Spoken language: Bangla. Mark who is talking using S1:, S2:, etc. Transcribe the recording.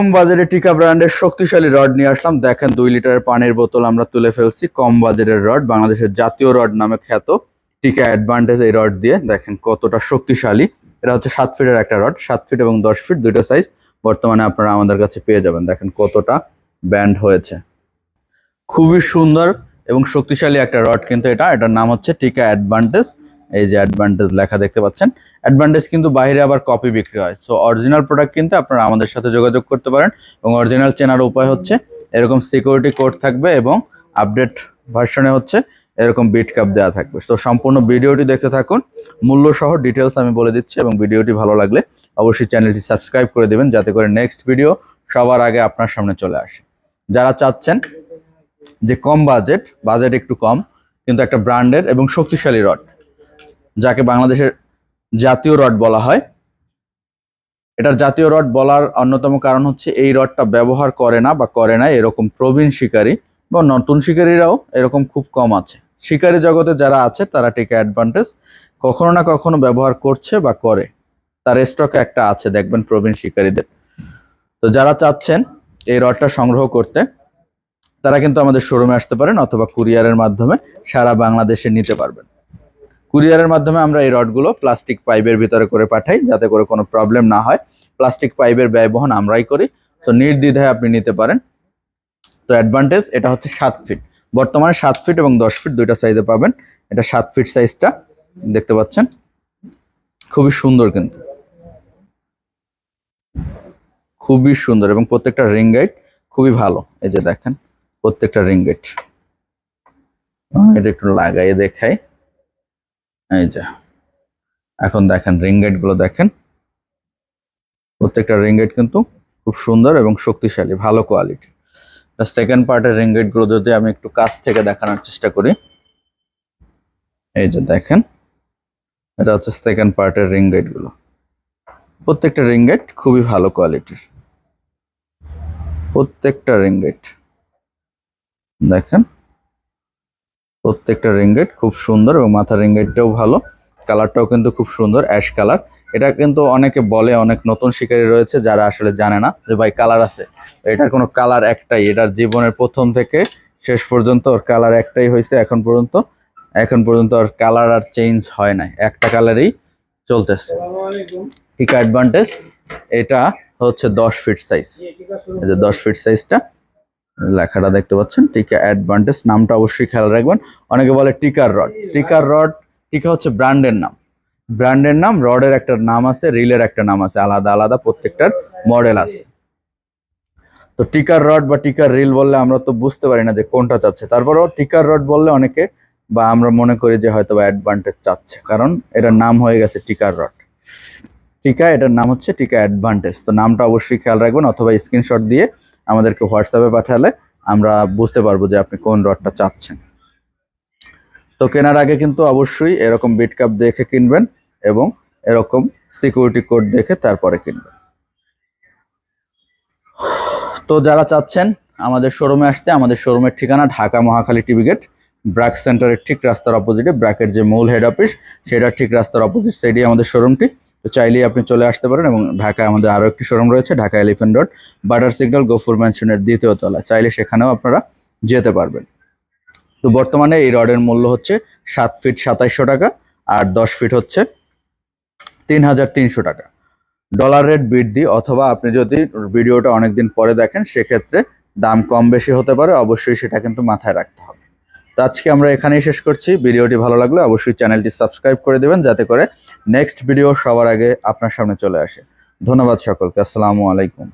S1: কম বাজারে টিকা ব্র্যান্ডের শক্তিশালী রড নিয়ে আসলাম। দেখেন দুই লিটারের পানির বোতল আমরা তুলে ফেলছি। কম বাজারের রড, বাংলাদেশের জাতীয় রড নামে খ্যাত। টিকা অ্যাডভান্টেজ এই রড দিয়ে দেখেন কতটা শক্তিশালী। এটা হচ্ছে সাত ফিটের একটা রড, সাত ফিট এবং দশ ফিট, দুটো সাইজ বর্তমানে আপনারা আমাদের কাছে পেয়ে যাবেন। দেখেন কতটা ব্যান্ড হয়েছে। খুবই সুন্দর এবং শক্তিশালী একটা রড কিন্তু এটা। এটার নাম হচ্ছে টিকা অ্যাডভান্টেজ এই যে অ্যাডভান্টেজ লেখা দেখতে পাচ্ছেন। অ্যাডভান্টেজ কিন্তু বাইরে আবার কপি বিক্রি হয়। সো অরিজিনাল প্রোডাক্ট কিন্তু আপনারা আমাদের সাথে যোগাযোগ করতে পারেন এবং অরিজিনাল চেনার উপায় হচ্ছে এরকম সিকিউরিটি কোড থাকবে এবং আপডেট ভার্সনে হচ্ছে এরকম বিট কাপ দেওয়া থাকবে। তো সম্পূর্ণ ভিডিওটি দেখতে থাকুন। মূল্য সহ ডিটেলস আমি বলে দিচ্ছি এবং ভিডিওটি ভালো লাগলে অবশ্যই চ্যানেলটি সাবস্ক্রাইব করে দেবেন যাতে করে নেক্সট ভিডিও সবার আগে আপনার সামনে চলে আসে। যারা চাচ্ছেন যে কম বাজেট বাজেট একটু কম, কিন্তু একটা ব্র্যান্ডের এবং শক্তিশালী রড যাকে বাংলাদেশের জাতীয় রড বলা হয়। এটার জাতীয় রড বলার অন্যতম কারণ হচ্ছে এই রডটা ব্যবহার করে না বা করে না, এরকম প্রবীণ শিকারী বা নতুন শিকারীরাও এরকম খুব কম আছে। শিকারী জগতে যারা আছে, তারা টেকে অ্যাডভান্টেজ কখনো না কখনো ব্যবহার করছে বা করে। তার স্টকে একটা আছে, দেখবেন প্রবীণ শিকারীদের। তো যারা চাচ্ছেন এই রডটা সংগ্রহ করতে, তারা কিন্তু আমাদের শোরুমে আসতে পারেন অথবা কুরিয়ারের মাধ্যমে সারা বাংলাদেশে নিতে পারবেন। কুরিয়ারের মাধ্যমে আমরা এই রডগুলো প্লাস্টিক পাইপের ভিতরে করে পাঠাই, যাতে করে কোনো প্রবলেম না হয়। প্লাস্টিক পাইপের ব্যয় বহন আমরাই করি। তো নির্দ্বিধায় আপনি নিতে পারেন। তো অ্যাডভান্টেজ এটা হচ্ছে সাত ফিট বর্তমানে সাত ফিট এবং দশ ফিট দুইটা সাইজে পাবেন। এটা সাত ফিট সাইজটা দেখতে পাচ্ছেন? খুবই সুন্দর কিন্তু। খুবই সুন্দর এবং প্রত্যেকটা রিং গাইড খুবই ভালো। এই যে দেখেন, প্রত্যেকটা রিং গাইড এটা একটু লাগাই, দেখাই। এই যে, এখন দেখেন রিংগুলো দেখেন। প্রত্যেকটা রিং গাইড কিন্তু খুব সুন্দর এবং শক্তিশালী, ভালো কোয়ালিটি সেকেন্ড পার্টের রিংগুলো যদি আমি একটু কাছ থেকে দেখানোর চেষ্টা করি। এই যে দেখেন, এটা হচ্ছে সেকেন্ড পার্টের রিংগুলো। প্রত্যেকটা রিং গাইড খুবই ভালো কোয়ালিটির প্রত্যেকটা রিং গাইড দেখেন প্রত্যেকটা রিঙ্গেট খুব সুন্দর এবং মাথার রিঙ্গেটটাও ভালো। কালারটাও কিন্তু খুব সুন্দর, অ্যাশ কালার। এটা কিন্তু অনেকে বলে, অনেক নতুন শিকারী রয়েছে যারা আসলে জানে না যে ভাই কালার আছে। এটার কোনো কালার একটাই, এটার জীবনের প্রথম থেকে শেষ পর্যন্ত ওর কালার একটাই হয়েছে এখন পর্যন্ত। এখন পর্যন্ত ওর কালার আর চেঞ্জ হয় নাই, একটা কালারেই চলতেছে। ঠিক অ্যাডভান্টেজ এটা হচ্ছে দশ ফিট সাইজ এই যে দশ ফিট সাইজটা লেখাটা দেখতে পাচ্ছেন। টিকা অ্যাডভান্টেজ নামটা অবশ্যই খেয়াল রাখবেন। অনেকে বলে টিকার রড। টিকার রড, টিকা হচ্ছে ব্র্যান্ডের নাম। ব্র্যান্ডের নাম, রডের একটা নাম আছে, রিলের একটা নাম আছে, আলাদা আলাদা প্রত্যেকটার মডেল আছে। তো টিকার রড বা টিকার রিল বললে আমরা তো বুঝতে পারি না যে কোনটা চাচ্ছে। তারপরও টিকার রড বললে অনেকে বা আমরা মনে করি যে হয়তো বা অ্যাডভান্টেজ চাচ্ছে, কারণ এটার নাম হয়ে গেছে টিকার রড। টিকা, এটার নাম হচ্ছে টিকা অ্যাডভান্টেজ তো নামটা অবশ্যই খেয়াল রাখবেন, অথবা স্ক্রিনশট দিয়ে আমাদেরকে হোয়াটসঅ্যাপে পাঠালে আমরা বুঝতে পারব যে আপনি কোন রডটা চাচ্ছেন। তো কেনার আগে কিন্তু অবশ্যই এরকম বিট কাপ দেখে কিনবেন এবং এরকম সিকিউরিটি কোড দেখে তারপরে কিনবেন। তো যারা চাচ্ছেন আমাদের শোরুমে আসতে, আমাদের শোরুমের ঠিকানা ঢাকা মহাখালী টিভি গেট ব্র্যাক সেন্টারের ঠিক রাস্তার অপোজিটে ব্র্যাকের যে মূল হেড অফিস সেটার ঠিক রাস্তার অপোজিট সাইডে আমাদের শোরুমটি তো চাইলেই আপনি চলে আসতে পারেন এবং ঢাকায় আমাদের আরও একটি শোরুম রয়েছে, ঢাকা এলিফেন্ট রোড বাটার সিগন্যাল গফুর ম্যানশনের দ্বিতীয় তলা। চাইলে সেখানেও আপনারা যেতে পারবেন। তো বর্তমানে এই রডের মূল্য হচ্ছে সাত ফিট সাতাইশশো টাকা আর দশ ফিট হচ্ছে তিন হাজার তিনশো টাকা। ডলার রেট বৃদ্ধি অথবা আপনি যদি ভিডিওটা অনেকদিন পরে দেখেন, সেক্ষেত্রে দাম কম বেশি হতে পারে, অবশ্যই সেটা কিন্তু মাথায় রাখতে হবে। তো আজকে আমরা এখানেই শেষ করছি। ভিডিওটি ভালো লাগলে অবশ্যই চ্যানেলটি সাবস্ক্রাইব করে দেবেন যাতে করে নেক্সট ভিডিও সবার আগে আপনার সামনে চলে আসে। ধন্যবাদ সকলকে। আসসালামু আলাইকুম।